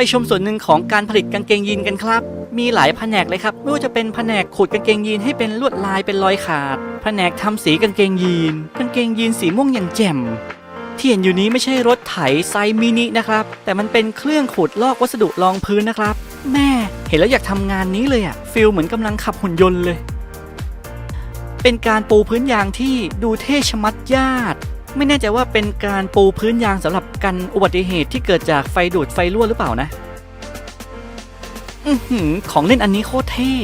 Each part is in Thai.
ไปชมส่วนหนึ่งของการผลิตกางเกงยีนกันครับ มีหลายแผนกเลยครับ ไม่ว่าจะเป็นแผนกขูดกางเกงยีนให้เป็นลวดลายเป็นรอยขาด แผนกทำสีกางเกงยีน กางเกงยีนสีม่วงอย่างแจ่มที่เห็นอยู่นี้ไม่ใช่รถไถไซมินินะครับ แต่มันเป็นเครื่องขูดลอกวัสดุรองพื้นนะครับ แม่เห็นแล้วอยากทำงานนี้เลยอะฟิลเหมือนกำลังขับหุ่นยนต์เลย เป็นการปูพื้นยางที่ดูเท่ชะมัดญาติ ไม่แน่ใจว่าเป็นการปูพื้นยางสำหรับกันอุบัติเหตุที่เกิดจากไฟดูดไฟรั่วหรือเปล่านะอืของเล่นอันนี้โคตรเท่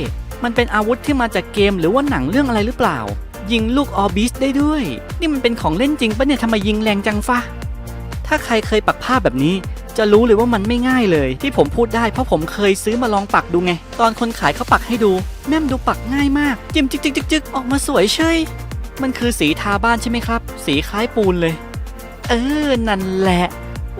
มันเป็นอาวุธที่มาจากเกมหรือว่าหนังเรื่องอะไรหรือเปล่า ยิงลูกออบิสได้ด้วย นี่มันเป็นของเล่นจริงปะเนี่ยทำไมยิงแรงจังฟะถ้าใครเคยปักผ้าแบบนี้จะรู้เลยว่ามันไม่ง่ายเลย ที่ผมพูดได้เพราะผมเคยซื้อมาลองปักดูไง ตอนคนขายเขาปักให้ดู แม่มดูปักง่ายมาก จิ้มจิกจิกจิกจิกออกมาสวยเชย มันคือสีทาบ้านใช่ไหมครับ สีคล้ายปูนเลย เออ นั่นแหละ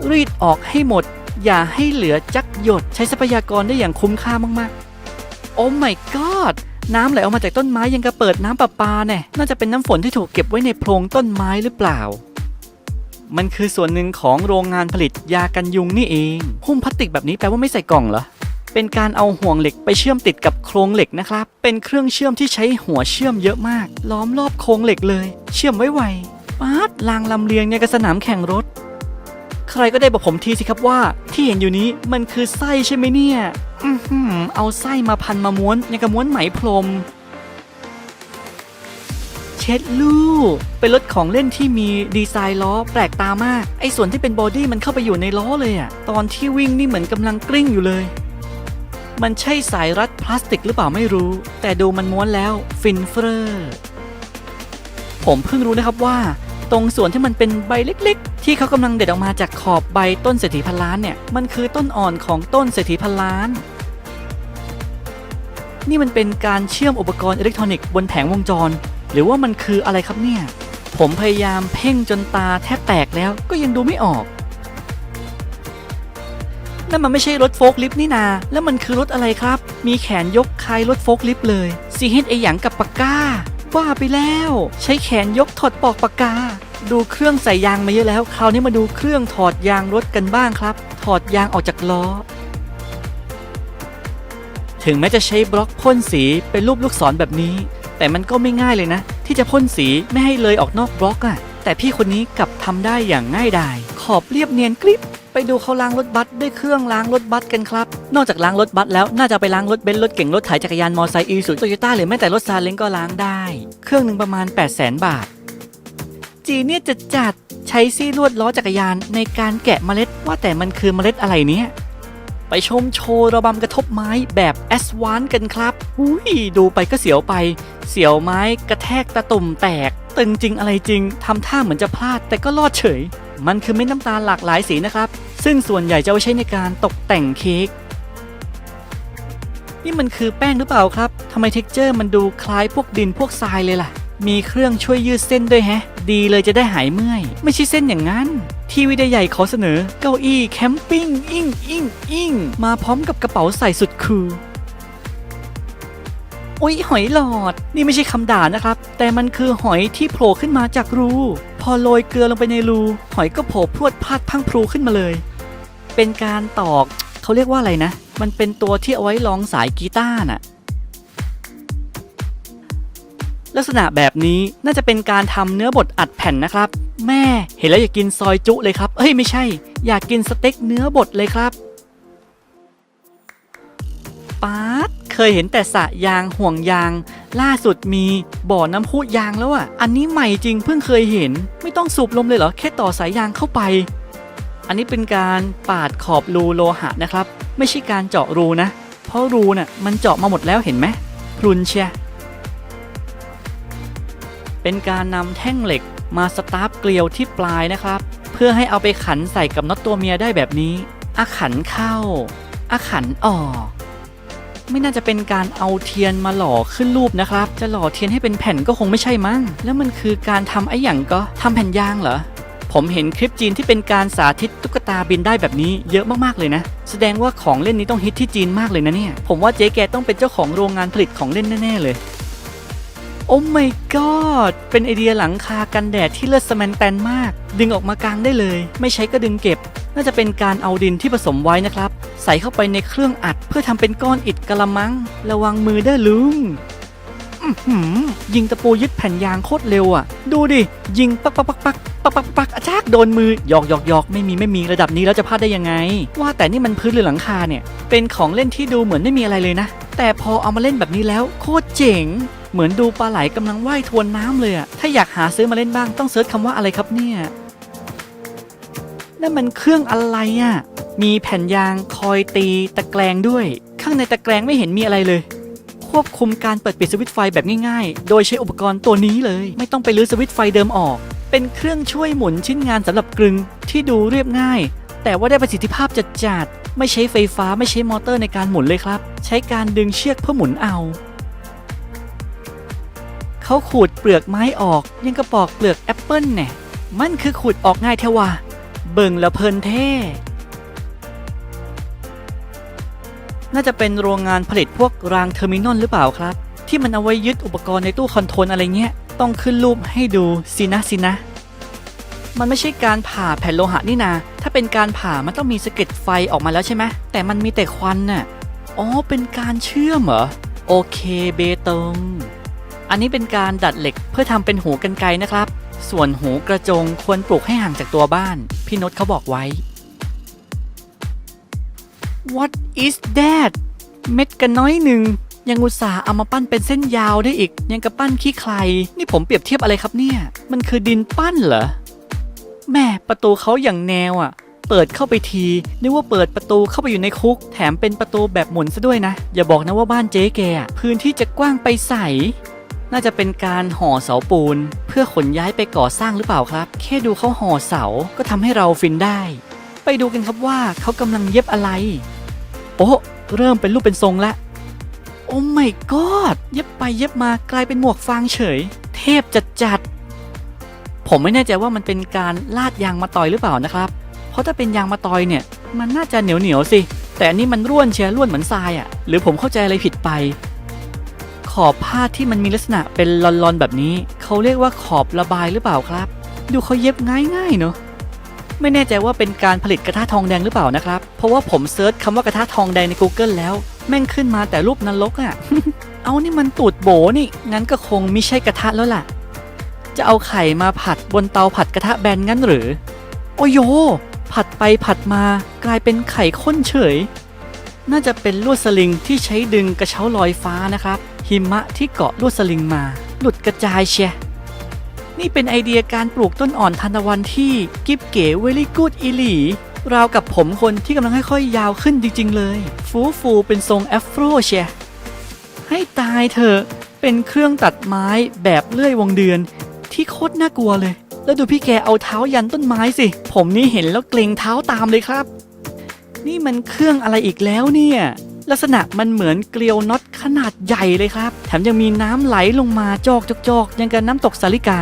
รีดออกให้หมด อย่าให้เหลือจักหยด ใช้ทรัพยากรได้อย่างคุ้มค่ามากๆ โอ้ my god น้ำไหลออกมาจากต้นไม้ยังกระเปิดน้ำประปาแน่น่าจะเป็นน้ำฝนที่ถูกเก็บไว้ในโพรงต้นไม้หรือเปล่า มันคือส่วนหนึ่งของโรงงานผลิตยากันยุงนี่เอง หุ้มพลาสติกแบบนี้แปลว่าไม่ใส่กล่องเหรอ เป็นการเอาห่วงเหล็กไปเชื่อมติดกับโครงเหล็กนะครับ เป็นเครื่องเชื่อมที่ใช้หัวเชื่อมเยอะมาก ล้อมรอบโครงเหล็กเลย เชื่อมไว้ไวป๊าดรางลำเลียงเนี่ยกับสนามแข่งรถ ใครก็ได้บอกผมทีสิครับว่า ที่เห็นอยู่นี้มันคือไส้ใช่ไหมเนี่ยอือหือเอาไส้มาพันมาม้วนอย่างกับม้วนไหมพรมเช็ดลู่เป็นรถของเล่นที่มีดีไซน์ล้อแปลกตามาก ไอ้ส่วนที่เป็นบอดี้มันเข้าไปอยู่ในล้อเลยอะตอนที่วิ่งนี่เหมือนกำลังกลิ้งอยู่เลย มันใช่สายรัดพลาสติกหรือเปล่าไม่รู้ แต่ดูมันม้วนแล้วฟินเฟอร์ผมเพิ่งรู้นะครับว่า ตรงส่วนที่มันเป็นใบเล็ก ๆ ที่เขากำลังเด็ดออกมาจากขอบใบต้นเศรษฐีพันล้านเนี่ยมันคือต้นอ่อนของต้นเศรษฐีพันล้าน นี่มันเป็นการเชื่อมอุปกรณ์อิเล็กทรอนิกส์บนแผงวงจร หรือว่ามันคืออะไรครับเนี่ย ผมพยายามเพ่งจนตาแทบแตกแล้วก็ยังดูไม่ออก นั่นมันไม่ใช่รถโฟล์คลิฟต์นี่นา แล้วมันคือรถอะไรครับ มีแขนยกคล้ายรถโฟล์คลิฟต์เลยซีเฮดไอหยังกับปากกาว่าไปแล้ว ใช้แขนยกถอดปอกปากกา ดูเครื่องใส่ยางมาเยอะแล้ว คราวนี้มาดูเครื่องถอดยางรถกันบ้างครับ ถอดยางออกจากล้อ ถึงแม้จะใช้บล็อกพ่นสีเป็นรูปลูกศรแบบนี้ แต่มันก็ไม่ง่ายเลยนะ ที่จะพ่นสีไม่ให้เลยออกนอกบล็อกอะ่ะแต่พี่คนนี้กลับทำได้อย่างง่ายดาย ขอบเรียบเนียนกริบ ไปดูเขาล้างรถบัสด้วยเครื่องล้างรถบัสกันครับ นอกจากล้างรถบัสแล้วน่าจะไปล้างรถเบนซ์รถเก่งรถขายจักรยานมอไซค์อีซูโตโยต้าหรือแม้แต่รถซาเล้งก็ล้างได้ เครื่องหนึ่งประมาณ 8 0 0 0 0 0บาท จีเนี่ยจะจัดใช้ซี่ลวดล้อจักรยานในการแกะเมล็ดว่าแต่มันคือเมล็ดอะไรเนี่ยไปชมโชว์ระบำกระทบไม้แบบแอสวานกันครับอุ้ยดูไปก็เสียวไป เสียวไม้กระแทกตะตุ่มแตก ตึงจริงอะไรจริงทำท่าเหมือนจะพลาดแต่ก็รอดเฉย มันคือเม็ดน้ำตาลหลากหลายสีนะครับ ซึ่งส่วนใหญ่จะเอาใช้ในการตกแต่งเค้กนี่มันคือแป้งหรือเปล่าครับทำไมเท็กเจอร์มันดูคล้ายพวกดินพวกทรายเลยล่ะ มีเครื่องช่วยยืดเส้นด้วยแฮะ ดีเลยจะได้หายเมื่อย ไม่ใช่เส้นอย่างนั้น ทีวีใหญ่ขอเสนอเก้าอี้แคมปิ้งอิงอิงอิงมาพร้อมกับกระเป๋าใส่สุดคูลอุ๊ยหอยหลอด นี่ไม่ใช่คำด่านะครับ แต่มันคือหอยที่โผล่ขึ้นมาจากรู พอโรยเกลือลงไปในรูหอยก็โผล่พรวดพาดพังพรูขึ้นมาเลย เป็นการตอกเขาเรียกว่าอะไรนะ มันเป็นตัวที่เอาไว้รองสายกีตาร์น่ะ ลักษณะแบบนี้น่าจะเป็นการทำเนื้อบดอัดแผ่นนะครับ แม่เห็นแล้วอยากกินซอยจุเลยครับ เอ้ยไม่ใช่ อยากกินสเต็กเนื้อบดเลยครับ เคยเห็นแต่สะยางห่วงยาง ล่าสุดมีบ่อน้ำพุยางแล้วอะ อันนี้ใหม่จริงเพิ่งเคยเห็น ไม่ต้องสูบลมเลยเหรอ แค่ต่อสายยางเข้าไป อันนี้เป็นการปาดขอบรูโลหะนะครับ ไม่ใช่การเจาะรูนะ เพราะรูน่ะมันเจาะมาหมดแล้วเห็นไหมพรุนเชียเป็นการนำแท่งเหล็กมาสตาร์ฟเกลียวที่ปลายนะครับ เพื่อให้เอาไปขันใส่กับน็อตตัวเมียได้แบบนี้อาขันเข้าอาขันออก ไม่น่าจะเป็นการเอาเทียนมาหล่อขึ้นรูปนะครับ จะหล่อเทียนให้เป็นแผ่นก็คงไม่ใช่มั้ง แล้วมันคือการทำไอ้หยังก็ทำแผ่นยางเหรอ ผมเห็นคลิปจีนที่เป็นการสาธิตตุ๊กตาบินได้แบบนี้เยอะมากๆเลยนะ แสดงว่าของเล่นนี้ต้องฮิตที่จีนมากเลยนะเนี่ย ผมว่าเจ๊แกต้องเป็นเจ้าของโรงงานผลิตของเล่นแน่ๆเลยโอ้ my god เป็นไอเดียหลังคากันแดดที่เลิศสแมนแตนมาก ดึงออกมากลางได้เลย ไม่ใช้ก็ดึงเก็บ น่าจะเป็นการเอาดินที่ผสมไว้นะครับ ใส่เข้าไปในเครื่องอัด เพื่อทำเป็นก้อนอิฐกะละมัง ระวังมือเด้อลุงยิงตะปูยึดแผ่นยางโคตรเร็วอะ ดูดิ ยิงปักปักปักปักปักปักปักอาจากโดนมือหยอกหยอกหยอกไม่มีไม่มีระดับนี้แล้วจะพลาดได้ยังไง ว่าแต่นี่มันพื้นหรือหลังคาเนี่ย เป็นของเล่นที่ดูเหมือนไม่มีอะไรเลยนะ แต่พอเอามาเล่นแบบนี้แล้วโคตรเจ๋ง เหมือนดูปลาไหลกำลังว่ายทวนน้ำเลยอะถ้าอยากหาซื้อมาเล่นบ้างต้องเซิร์ชคำว่าอะไรครับเนี่ย นั่นมันเครื่องอะไรอะ่ะ มีแผ่นยางคอยตีตะแกรงด้วย ข้างในตะแกรงไม่เห็นมีอะไรเลย ควบคุมการเปิดปิดสวิตช์ไฟแบบง่ายๆ โดยใช้อุปกรณ์ตัวนี้เลย ไม่ต้องไปรื้อสวิตช์ไฟเดิมออก เป็นเครื่องช่วยหมุนชิ้นงานสำหรับกลึงที่ดูเรียบง่าย แต่ว่าได้ประสิทธิภาพจัดๆไม่ใช้ไฟฟ้าไม่ใช้มอเตอร์ในการหมุนเลยครับ ใช้การดึงเชือกเพื่อหมุนเอาเขาขูดเปลือกไม้ออกยังกระปอกเปลือกแอปเปิลเนี่ยมันคือขูดออกง่ายเทว่า เบิ่งแล้วเพลินเท่ น่าจะเป็นโรงงานผลิตพวกรางเทอร์มินอลหรือเปล่าครับ ที่มันเอาไว้ยึดอุปกรณ์ในตู้คอนโทรลอะไรเงี้ย ต้องขึ้นรูปให้ดูสินะสินะ มันไม่ใช่การผ่าแผ่นโลหะนี่นา ถ้าเป็นการผ่ามันต้องมีสะเก็ดไฟออกมาแล้วใช่ไหมแต่มันมีแต่ควันน่ะ อ๋อ เป็นการเชื่อมเหรอ โอเคเบตงอันนี้เป็นการดัดเหล็กเพื่อทำเป็นหูกันไกนะครับ ส่วนหูกระจงควรปลูกให้ห่างจากตัวบ้าน พี่นศเขาบอกไว้ What is that เม็ดกันน้อยหนึ่ง ยังอุตส่าห์เอามาปั้นเป็นเส้นยาวได้อีก ยังกระปั้นขี้ใคร นี่ผมเปรียบเทียบอะไรครับเนี่ย มันคือดินปั้นเหรอ แม่ประตูเขาอย่างแนวอะ เปิดเข้าไปทีนึกว่าเปิดประตูเข้าไปอยู่ในคุก แถมเป็นประตูแบบหมุนซะด้วยนะ อย่าบอกนะว่าบ้านเจ๊แกพื้นที่จะกว้างไปใส น่าจะเป็นการห่อเสาปูน เพื่อขนย้ายไปก่อสร้างหรือเปล่าครับ แค่ดูเขาห่อเสาก็ทำให้เราฟินได้ ไปดูกันครับว่าเขากำลังเย็บอะไร โอ้เริ่มเป็นรูปเป็นทรงละโอ้ my god เย็บไปเย็บมากลายเป็นหมวกฟางเฉย เทพจัดจัดผมไม่แน่ใจว่ามันเป็นการลาดยางมาตอยหรือเปล่านะครับ เพราะถ้าเป็นยางมาตอยเนี่ย มันน่าจะเหนียวเหนียวๆสิ แต่อันนี้มันร่วนเชียร่วนเหมือนทรายอะ่ะ หรือผมเข้าใจอะไรผิดไป อบผ้าที่มันมีลักษณะเป็นลอนๆแบบนี้ เขาเรียกว่าขอบระบายหรือเปล่าครับ ดูเขาเย็บง่ายๆเนอะไม่แน่ใจว่าเป็นการผลิตกระทะทองแดงหรือเปล่านะครับ เพราะว่าผมเซิร์ชคำว่ากระทะทองแดงใน Google แล้ว แม่งขึ้นมาแต่รูปนรกอะ่ะ เอานี่มันตูดโบนี่ งั้นก็คงไม่ใช่กระทะแล้วล่ะ จะเอาไข่มาผัดบนเตาผัดกระทะแบนงั้นหรือ โอ้โย ผัดไปผัดมากลายเป็นไข่ข้นเฉย น่าจะเป็นลวดสลิงที่ใช้ดึงกระเช้าลอยฟ้านะครับ หิมะที่เกาะลวดสลิงมา หลุดกระจายเชียนี่เป็นไอเดียการปลูกต้นอ่อนทานตะวันที่กิบเก๋เวลี่กูดอีหลีราวกับผมคนที่กำลังค่อยๆยาวขึ้นจริง ๆ เลย ฟูฟูเป็นทรงแอฟโรเชียให้ตายเถอะเป็นเครื่องตัดไม้แบบเลื่อยวงเดือน ที่โคตรน่ากลัวเลย แล้วดูพี่แกเอาเท้ายันต้นไม้สิ ผมนี่เห็นแล้วเกรงเท้าตามเลยครับ นี่มันเครื่องอะไรอีกแล้วเนี่ย ลักษณะมันเหมือนเกลียวน็อต ขนาดใหญ่เลยครับ แถมยังมีน้ำไหลลงมาจอกจอกๆยังกับน้ำตกสาลิกา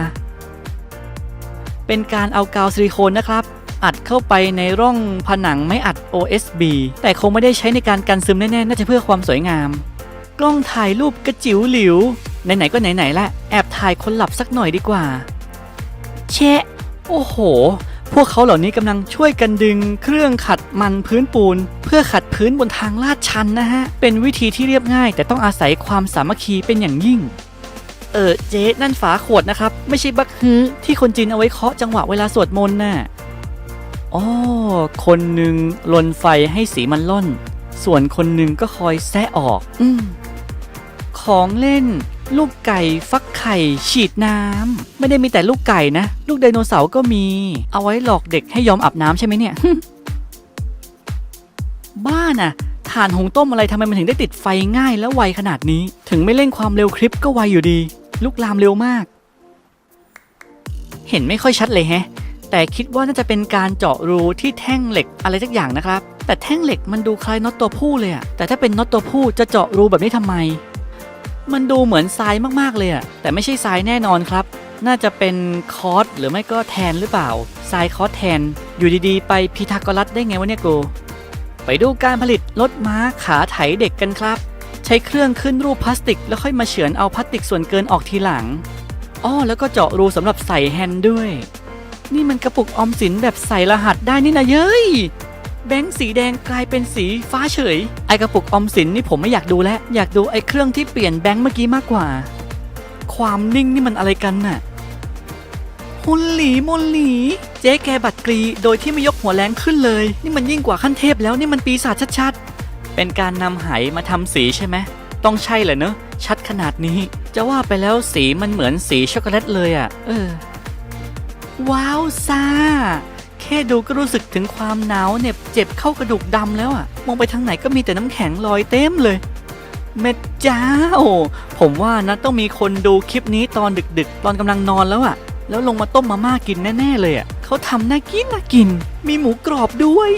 เป็นการเอากาวซิลิโคนนะครับอัดเข้าไปในร่องผนังไม้อัด OSB แต่คงไม่ได้ใช้ในการกันซึมแน่ๆ น่าจะเพื่อความสวยงาม กล้องถ่ายรูปกระจิ๋วหลิว ไหนๆ ก็ไหนๆละแอบถ่ายคนหลับสักหน่อยดีกว่าแชะ โอ้โห พวกเขาเหล่านี้กำลังช่วยกันดึงเครื่องขัดมันพื้นปูน เพื่อขัดพื้นบนทางลาดชันนะฮะ เป็นวิธีที่เรียบง่าย แต่ต้องอาศัยความสามัคคีเป็นอย่างยิ่ง เออเจ๊นั่นฝาขวดนะครับ ไม่ใช่บักฮื้อที่คนจีนเอาไว้เคาะจังหวะเวลาสวดมนต์น่ะอ๋อคนหนึ่งลนไฟให้สีมันล่น ส่วนคนหนึ่งก็คอยแซะออก อืมของเล่น ลูกไก่ฟักไข่ ฉีดน้ำไม่ได้มีแต่ลูกไก่นะ ลูกไดโนเสาร์ก็มี เอาไว้หลอกเด็กให้ยอมอาบน้ำใช่ไหมเนี่ย บ้าน่ะถ่านหุงต้มอะไรทำไมมันถึงได้ติดไฟง่ายและไวขนาดนี้ ถึงไม่เร่งความเร็วคลิปก็ไวอยู่ดี ลุกลามเร็วมาก เห็นไม่ค่อยชัดเลยแฮะ แต่คิดว่าน่าจะเป็นการเจาะรูที่แท่งเหล็กอะไรสักอย่างนะครับ แต่แท่งเหล็กมันดูคล้ายน็อตตัวผู้เลยอะแต่ถ้าเป็นน็อตตัวผู้จะเจาะรูแบบนี้ทำไม มันดูเหมือนทรายมากๆเลยอะแต่ไม่ใช่ทรายแน่นอนครับ น่าจะเป็นคอร์สหรือไม่ก็แทนหรือเปล่าทรายคอร์สแทน อยู่ดีๆ ไปพีทากรัสได้ไงวะเนี่ยกูไปดูการผลิตรถม้าขาไถเด็กกันครับ ใช้เครื่องขึ้นรูปพลาสติก แล้วค่อยมาเฉือนเอาพลาสติกส่วนเกินออกทีหลังอ้อแล้วก็เจาะรูสำหรับใส่แฮนด์ด้วย นี่มันกระปุกออมสินแบบใส่รหัสได้นี่นะเย้ย แบงค์สีแดงกลายเป็นสีฟ้าเฉย ไอกระปุกออมสินนี่ผมไม่อยากดูแล้ว อยากดูไอเครื่องที่เปลี่ยนแบงค์เมื่อกี้มากกว่า ความนิ่งนี่มันอะไรกันน่ะฮุนหลีมนหลี เจ๊แกบัตรกรีโดยที่ไม่ยกหัวแรงขึ้นเลย นี่มันยิ่งกว่าขั้นเทพแล้วนี่มันปีศาจชัดๆ เป็นการนำไหมาทำสีใช่ไหมต้องใช่แหละเนอะชัดขนาดนี้ จะว่าไปแล้วสีมันเหมือนสีช็อกโกแลตเลยอะ่ะ เออ ว้าวซ่า แค่ดูก็รู้สึกถึงความหนาวเหน็บเจ็บเข้ากระดูกดำแล้วอะ่ะ มองไปทางไหนก็มีแต่น้ำแข็งลอยเต็มเลยแม่เจ้าผมว่านะต้องมีคนดูคลิปนี้ตอนดึกๆ ตอนกำลังนอนแล้วอะ่ะ แล้วลงมาต้มมาม่ากินแน่ๆเลยอะ่ะเขาทำน่ากินน่ากิน มีหมูกรอบด้วย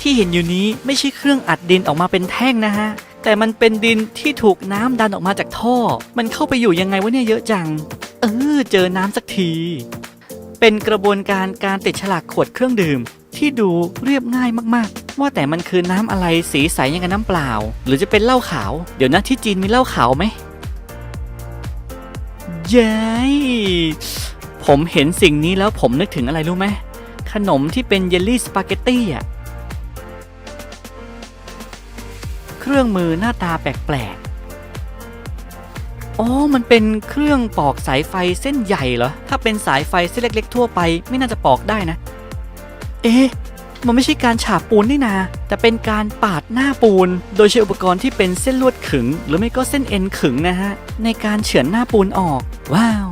ที่เห็นอยู่นี้ไม่ใช่เครื่องอัดดินออกมาเป็นแท่งนะฮะแต่มันเป็นดินที่ถูกน้ำดันออกมาจากท่อ มันเข้าไปอยู่ยังไงวะเนี่ยเยอะจัง เออ เจอน้ำสักที เป็นกระบวนการการติดฉลากขวดเครื่องดื่ม ที่ดูเรียบง่ายมากๆ ว่าแต่มันคือน้ำอะไรสีใสยังกับน้ำเปล่า หรือจะเป็นเหล้าขาว เดี๋ยวนะที่จีนมีเหล้าขาวไหมเย้ยผมเห็นสิ่งนี้แล้วผมนึกถึงอะไรรู้ไหมขนมที่เป็นเยลลี่สปาเกตตี้อะเครื่องมือหน้าตาแปลก อ๋อ มันเป็นเครื่องปอกสายไฟเส้นใหญ่เหรอ ถ้าเป็นสายไฟเส้นเล็ก ๆ ทั่วไปไม่น่าจะปอกได้นะ เอ๊ะ มันไม่ใช่การฉาบปูนนี่นา แต่เป็นการปาดหน้าปูน โดยใช้อุปกรณ์ที่เป็นเส้นลวดขึง หรือไม่ก็เส้นเอ็นขึงนะฮะ ในการเฉือนหน้าปูนออก ว้าว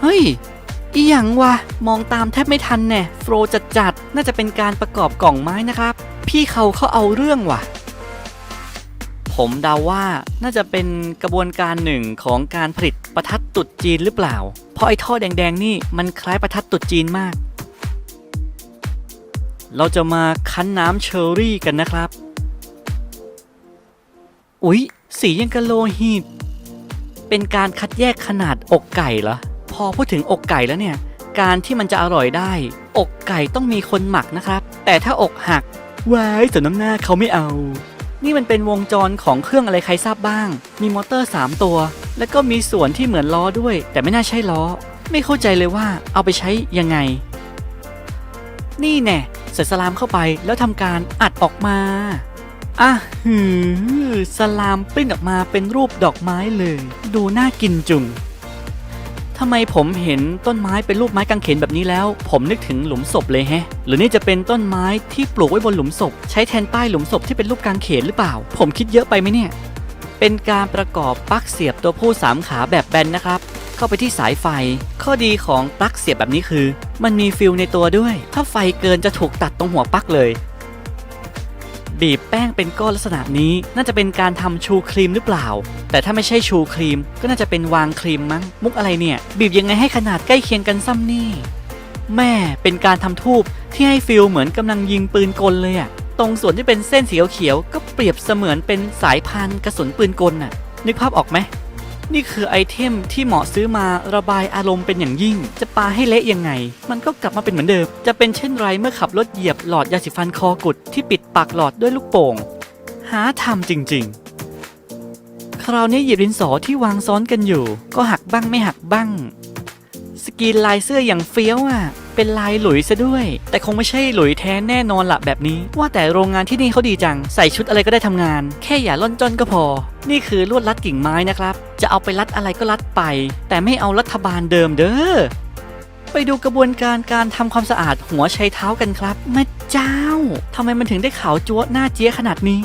เฮ้ย อีหยังวะ มองตามแทบไม่ทันแน่ โฟรจัดๆน่าจะเป็นการประกอบกล่องไม้นะครับ พี่เขาเขาเอาเรื่องว่ะ ผมเดาว่าน่าจะเป็นกระบวนการหนึ่งของการผลิตประทัดตุดจีนหรือเปล่า เพราะไอ้ท่อแดงๆนี่มันคล้ายประทัดตุดจีนมาก เราจะมาคั้นน้ำเชอร์รี่กันนะครับ อุ๊ย สียังกะโลหิต เป็นการคัดแยกขนาดอกไก่เหรอ พอพูดถึงอกไก่แล้วเนี่ย การที่มันจะอร่อยได้ อกไก่ต้องมีคนหมักนะครับ แต่ถ้าอกหักว้ายแต่น้ำหน้าเขาไม่เอา นี่มันเป็นวงจรของเครื่องอะไรใครทราบบ้าง มีมอเตอร์ 3 ตัว แล้วก็มีส่วนที่เหมือนล้อด้วย แต่ไม่น่าใช่ล้อ ไม่เข้าใจเลยว่าเอาไปใช้ยังไง นี่แน่ใส่สลามเข้าไปแล้วทำการอัดออกมาอะหือสลามปิ้นออกมาเป็นรูปดอกไม้เลย ดูน่ากินจุง ทำไมผมเห็นต้นไม้เป็นรูปไม้กางเขนแบบนี้แล้ว ผมนึกถึงหลุมศพเลยแฮะ หรือนี่จะเป็นต้นไม้ที่ปลูกไว้บนหลุมศพ ใช้แทนป้ายหลุมศพที่เป็นรูปกางเขนหรือเปล่า ผมคิดเยอะไปไหมเนี่ย เป็นการประกอบปลั๊กเสียบตัวผู้สามขาแบบแบนนะครับ เข้าไปที่สายไฟ ข้อดีของปลั๊กเสียบแบบนี้คือ มันมีฟิลในตัวด้วย ถ้าไฟเกินจะถูกตัดตรงหัวปลั๊กเลย บีบแป้งเป็นก้อนลักษณะนี้ น่าจะเป็นการทำชูครีมหรือเปล่า แต่ถ้าไม่ใช่ชูครีม ก็น่าจะเป็นวางครีมมั้ง มุกอะไรเนี่ย บีบยังไงให้ขนาดใกล้เคียงกันซ้ำนี่ แม่เป็นการทำทูบที่ให้ฟิลเหมือนกำลังยิงปืนกลเลยอะตรงส่วนที่เป็นเส้นสีเขียวก็เปรียบเสมือนเป็นสายพันกระสุนปืนกลน่ะ นึกภาพออกไหม นี่คือไอเทมที่เหมาะซื้อมาระบายอารมณ์เป็นอย่างยิ่ง จะปาให้เละยังไง มันก็กลับมาเป็นเหมือนเดิม จะเป็นเช่นไรเมื่อขับรถเหยียบหลอดยาสีฟันคอกุดที่ปิดปากหลอดด้วยลูกโป่ง หาทำจริง ๆ คราวนี้หยิบดินสอที่วางซ้อนกันอยู่ ก็หักบ้างไม่หักบ้าง สกีนลายเสื้ออย่างเฟี้ยวอะ เป็นลายหลุยซะด้วย แต่คงไม่ใช่หลุยแท้แน่นอนละแบบนี้ ว่าแต่โรงงานที่นี่เขาดีจัง ใส่ชุดอะไรก็ได้ทำงาน แค่อย่าล่อนจ้อนก็พอ นี่คือลวดรัดกิ่งไม้นะครับ จะเอาไปรัดอะไรก็รัดไป แต่ไม่เอารัฐบาลเดิมเด้อไปดูกระบวนการการทำความสะอาดหัวไชเท้ากันครับแม่เจ้าทำไมมันถึงได้ขาวจั๊วหน้าเจี๊ยขนาดนี้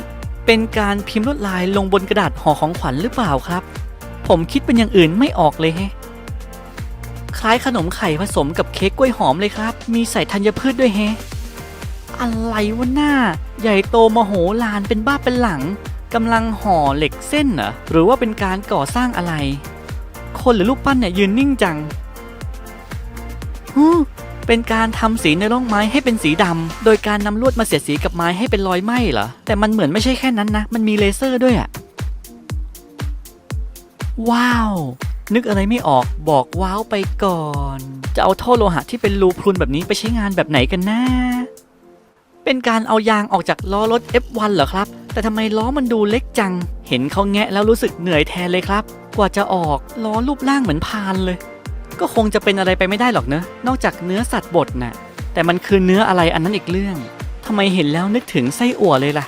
เป็นการพิมพ์ลวดลายลงบนกระดาษห่อของขวัญหรือเปล่าครับ ผมคิดเป็นอย่างอื่นไม่ออกเลยแฮะ คล้ายขนมไข่ผสมกับเค้กกล้วยหอมเลยครับ มีใส่ธัญพืชด้วยแฮะอะไรวะหน้า ใหญ่โตมโหฬารเป็นบ้าเป็นหลังกำลังห่อเหล็กเส้นเหรอหรือว่าเป็นการก่อสร้างอะไร คนหรือลูกปั้นเนี่ยยืนนิ่งจังเป็นการทำสีในร่องไม้ให้เป็นสีดำโดยการนำลวดมาเสียดสีกับไม้ให้เป็นรอยไหม้เหรอแต่มันเหมือนไม่ใช่แค่นั้นนะ มันมีเลเซอร์ด้วยอะว้าว นึกอะไรไม่ออกบอกว้าวไปก่อน จะเอาท่อโลหะที่เป็นรูพรุนแบบนี้ไปใช้งานแบบไหนกันนะ เป็นการเอายางออกจากล้อรถ F1 เหรอครับ แต่ทำไมล้อมันดูเล็กจัง เห็นเขาแงะแล้วรู้สึกเหนื่อยแทนเลยครับ กว่าจะออกล้อรูปร่างเหมือนพานเลย ก็คงจะเป็นอะไรไปไม่ได้หรอกเนอะนอกจากเนื้อสัตว์บดน่ะ แต่มันคือเนื้ออะไรอันนั้นอีกเรื่องทำไมเห็นแล้วนึกถึงไส้อั่วเลยล่ะ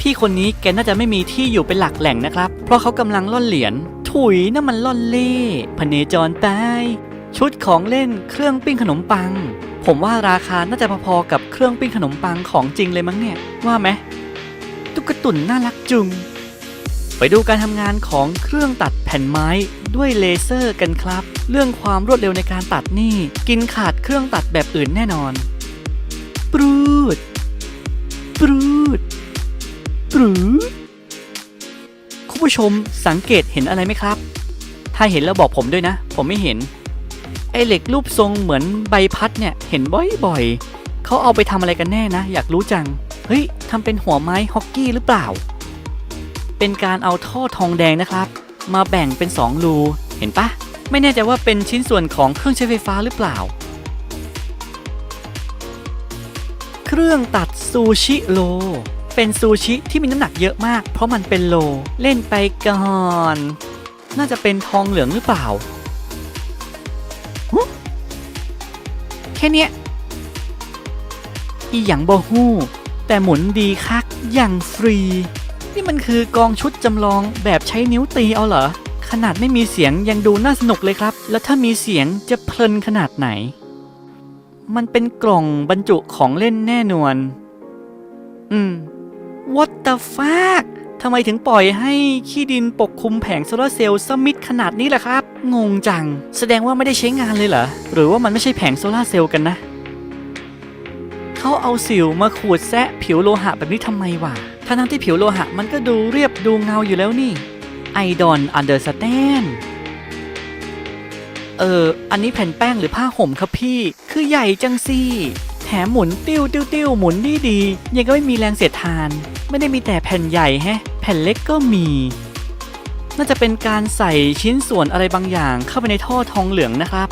พี่คนนี้แกน่าจะไม่มีที่อยู่เป็นหลักแหล่งนะครับ เพราะเขากำลังล่อนเหรียญ ถุยนั่นมันล่อนเล่พเนจรตายชุดของเล่นเครื่องปิ้งขนมปัง ผมว่าราคาน่าจะพอๆกับเครื่องปิ้งขนมปังของจริงเลยมั้งเนี่ย ว่าไหมตุ๊กตุ่นน่ารักจุง ไปดูการทำงานของเครื่องตัดแผ่นไม้ด้วยเลเซอร์กันครับ เรื่องความรวดเร็วในการตัดนี่ กินขาดเครื่องตัดแบบอื่นแน่นอน ปรูด ปรูด ปรูด ผู้ชมสังเกตเห็นอะไรไหมครับ ถ้าเห็นแล้วบอกผมด้วยนะ ผมไม่เห็น ไอเหล็กรูปทรงเหมือนใบพัดเนี่ย เห็นบ่อยๆ เขาเอาไปทำอะไรกันแน่นะ อยากรู้จัง เฮ้ยทำเป็นหัวไม้ฮอกกี้หรือเปล่า เป็นการเอาท่อทองแดงนะครับ มาแบ่งเป็น 2 รู เห็นปะ ไม่แน่ใจว่าเป็นชิ้นส่วนของเครื่องใช้ไฟฟ้าหรือเปล่า เครื่องตัดซูชิโล เป็นซูชิที่มีน้ำหนักเยอะมาก เพราะมันเป็นโล เล่นไปก่อน น่าจะเป็นทองเหลืองหรือเปล่า แค่เนี้ย อีหยังบอฮู้ แต่หมุนดีคักอย่างฟรี นี่มันคือกองชุดจำลองแบบใช้นิ้วตีเอาเหรอ ขนาดไม่มีเสียงยังดูน่าสนุกเลยครับ แล้วถ้ามีเสียงจะเพลินขนาดไหน มันเป็นกล่องบรรจุของเล่นแน่นอน อืม What the fuck ทำไมถึงปล่อยให้ขี้ดินปกคลุมแผงโซลาเซลล์สมิดขนาดนี้ล่ะครับ งงจัง แสดงว่าไม่ได้ใช้งานเลยเหรอ หรือว่ามันไม่ใช่แผงโซลาเซลล์กันนะ เขาเอาสิวมาขูดแซะผิวโลหะแบบนี้ทำไมวะทั้งที่ผิวโลหะมันก็ดูเรียบดูเงาอยู่แล้วนี่ I don't understand เออ อันนี้แผ่นแป้งหรือผ้าห่มครับพี่ คือใหญ่จังสิ แถมหมุนติ้วติ้วติ้วหมุนดีดี ยังก็ไม่มีแรงเสียดทาน ไม่ได้มีแต่แผ่นใหญ่แฮะ แผ่นเล็กก็มี น่าจะเป็นการใส่ชิ้นส่วนอะไรบางอย่างเข้าไปในท่อทองเหลืองนะครับ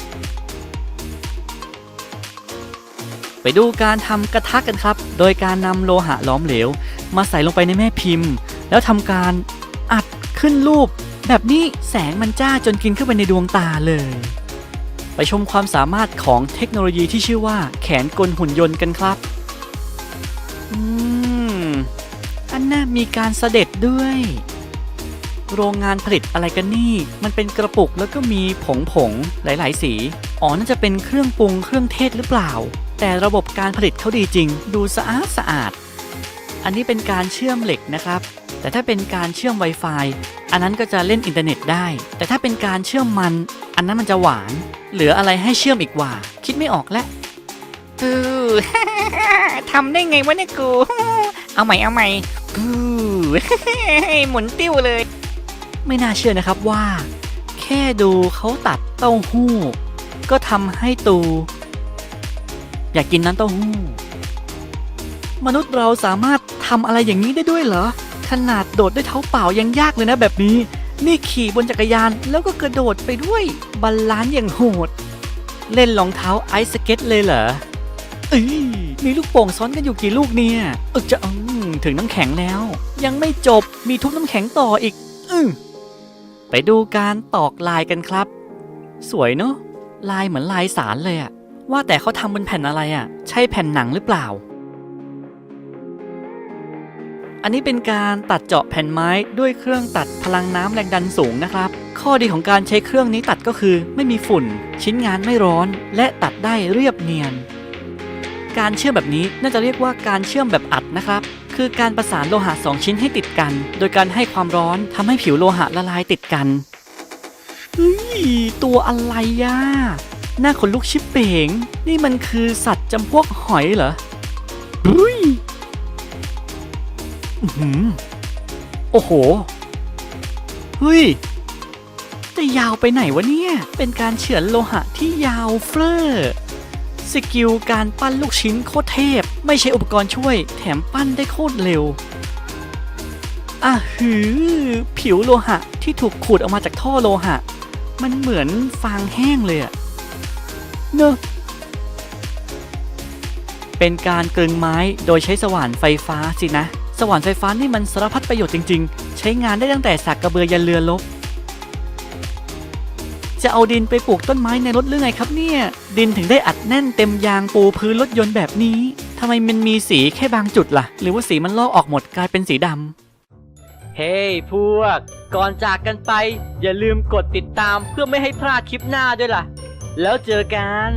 ไปดูการทำกระทะกันครับ โดยการนำโลหะล้อมเหลว มาใส่ลงไปในแม่พิมพ์ แล้วทำการอัดขึ้นรูป แบบนี้แสงมันจ้าจนกินเข้าไปในดวงตาเลย ไปชมความสามารถของเทคโนโลยีที่ชื่อว่าแขนกลหุ่นยนต์กันครับ อืม อันน่ามีการเสด็จด้วย โรงงานผลิตอะไรกันนี่ มันเป็นกระปุกแล้วก็มีผงผงๆหลาย ๆ สี อ๋อ น่าจะเป็นเครื่องปรุงเครื่องเทศหรือเปล่า แต่ระบบการผลิตเขาดีจริง ดูสะอาดสะอาด อันนี้เป็นการเชื่อมเหล็กนะครับ แต่ถ้าเป็นการเชื่อม Wi-Fi อันนั้นก็จะเล่นอินเทอร์เน็ตได้ แต่ถ้าเป็นการเชื่อมมัน อันนั้นมันจะหวาน เหลืออะไรให้เชื่อมอีกว่า คิดไม่ออกแล้วเออทำได้ไงวะเนี่ยกู เอาใหม่เอาใหม่อือหมุนติ้วเลย ไม่น่าเชื่อนะครับว่า แค่ดูเขาตัดเต้าหู้ ก็ทำให้ตู อยากกินน้ำเต้าหู้ มนุษย์เราสามารถทำอะไรอย่างนี้ได้ด้วยเหรอ ขนาดโดดด้วยเท้าเปล่ายังยากเลยนะแบบนี้ นี่ขี่บนจักรยานแล้วก็กระโดดไปด้วยบาลานซ์อย่างโหด เล่นรองเท้าไอซ์สเก็ตเลยเหรอเอ้ยมีลูกโป่งซ้อนกันอยู่กี่ลูกเนี่ยเออจะอืถึงน้ำแข็งแล้ว ยังไม่จบมีทุบน้ำแข็งต่ออีกอืไปดูการตอกลายกันครับ สวยเนอะลายเหมือนลายสารเลยอะว่าแต่เขาทำบนแผ่นอะไรอะใช่แผ่นหนังหรือเปล่า อันนี้เป็นการตัดเจาะแผ่นไม้ด้วยเครื่องตัดพลังน้ำแรงดันสูงนะครับ ข้อดีของการใช้เครื่องนี้ตัดก็คือ ไม่มีฝุ่น ชิ้นงานไม่ร้อน และตัดได้เรียบเนียน การเชื่อมแบบนี้น่าจะเรียกว่าการเชื่อมแบบอัดนะครับ คือการประสานโลหะสองชิ้นให้ติดกัน โดยการให้ความร้อนทำให้ผิวโลหะละลายติดกันเฮ้ยตัวอะไรย่ะหน้าขนลุกชิบเป๋งนี่มันคือสัตว์จำพวกหอยเหรอเฮ้ยอื้อหือ โอ้โห เฮ้ย จะยาวไปไหนวะเนี่ย เป็นการเฉือนโลหะที่ยาวเฟ้อสกิลการปั้นลูกชิ้นโคตรเทพ ไม่ใช้อุปกรณ์ช่วย แถมปั้นได้โคตรเร็วอะหือ ผิวโลหะที่ถูกขูดออกมาจากท่อโลหะ มันเหมือนฟางแห้งเลยอะเนอะเป็นการกลึงไม้โดยใช้สว่านไฟฟ้าสินะ สว่านไฟฟ้านี่มันสารพัดประโยชน์จริง ๆ ใช้งานได้ตั้งแต่สักกระเบือยันเรือลบ จะเอาดินไปปลูกต้นไม้ในรถหรือไงครับเนี่ย ดินถึงได้อัดแน่นเต็มยางปูพื้นรถยนต์แบบนี้ทำไมมันมีสีแค่บางจุดล่ะ หรือว่าสีมันลอกออกหมดกลายเป็นสีดำเฮ้ยพวก ก่อนจากกันไป อย่าลืมกดติดตามเพื่อไม่ให้พลาดคลิปหน้าด้วยล่ะ แล้วเจอกัน